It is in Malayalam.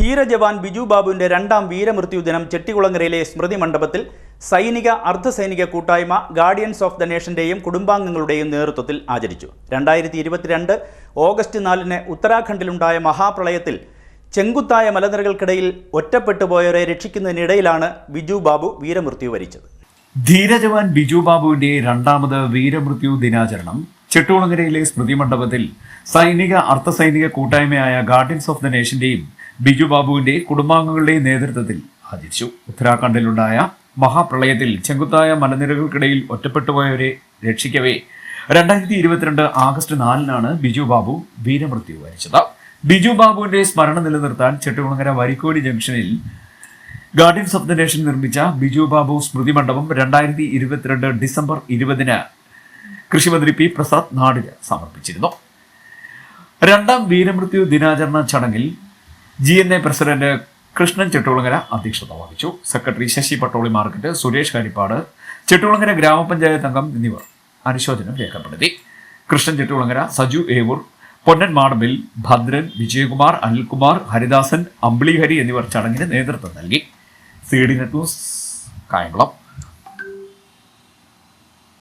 ധീരജവാൻ ബിജു ബാബുവിന്റെ രണ്ടാം വീരമൃത്യു ദിനം ചെട്ടികുളങ്ങരയിലെ സ്മൃതി മണ്ഡപത്തിൽ സൈനിക അർദ്ധസൈനിക കൂട്ടായ്മ ഗാർഡിയൻസ് ഓഫ് ദ നേഷന്റെയും കുടുംബാംഗങ്ങളുടെയും നേതൃത്വത്തിൽ ആചരിച്ചു. രണ്ടായിരത്തി ഇരുപത്തിരണ്ട് ഓഗസ്റ്റ് നാലിന് ഉത്തരാഖണ്ഡിലുണ്ടായ മഹാപ്രളയത്തിൽ ചെങ്കുത്തായ മലനിരകൾക്കിടയിൽ ഒറ്റപ്പെട്ടുപോയവരെ രക്ഷിക്കുന്നതിനിടയിലാണ് ബിജു ബാബു വീരമൃത്യു വരിച്ചത്. ധീരജവാൻ ബിജു ബാബുവിന്റെ രണ്ടാമത് വീരമൃത്യു ദിനാചരണം ചെട്ടുകുളങ്ങരയിലെ സ്മൃതി മണ്ഡപത്തിൽ സൈനിക അർദ്ധസൈനിക കൂട്ടായ്മയായ ഗാർഡിയൻസ് ഓഫ് ദ നേഷന്റെയും ബിജു ബാബുവിന്റെ കുടുംബാംഗങ്ങളുടെയും നേതൃത്വത്തിൽ ആചരിച്ചു. ഉത്തരാഖണ്ഡിലുണ്ടായ മഹാപ്രളയത്തിൽ ചെങ്കുത്തായ മലനിരകൾക്കിടയിൽ ഒറ്റപ്പെട്ടുപോയവരെ രക്ഷിക്കവേ. രണ്ടായിരത്തി ഇരുപത്തിരണ്ട് ആഗസ്റ്റ് നാലിനാണ് ബിജു ബാബു വീരമൃത്യു വരിച്ചത്. ബിജു ബാബുവിന്റെ സ്മരണ നിലനിർത്താൻ ചെട്ടുകുളങ്ങര വരിക്കോടി ജംഗ്ഷനിൽ ഗാർഡിയൻസ് ഓഫ് ദ നേഷൻ നിർമ്മിച്ച ബിജു ബാബു സ്മൃതി മണ്ഡപം രണ്ടായിരത്തി ഇരുപത്തിരണ്ട് ഡിസംബർ ഇരുപതിന് കൃഷിമന്ത്രി പി പ്രസാദ് നാടിന് സമർപ്പിച്ചിരുന്നു. രണ്ടാം വീരമൃത്യു ദിനാചരണ ചടങ്ങിൽ G N A president Krishnan Chettukulangara അധ്യക്ഷത വഹിച്ചു. സെക്രട്ടറി ശശി പട്ടോളി മാർക്കറ്റ് സുരേഷ് കാരിപ്പാട് ചെട്ടുകുളങ്ങര ഗ്രാമപഞ്ചായത്ത് അംഗം എന്നിവർ അനുശോചനം രേഖപ്പെടുത്തി. കൃഷ്ണൻ ചെട്ടുകുളങ്ങര സജു ഏവൂർ പൊന്നൻ മാടമ്പിൽ ഭദ്രൻ വിജയകുമാർ അനിൽകുമാർ ഹരിദാസൻ അമ്പിളിഹരി എന്നിവർ ചടങ്ങിന് നേതൃത്വം നൽകി. C D net news Kayamkulam.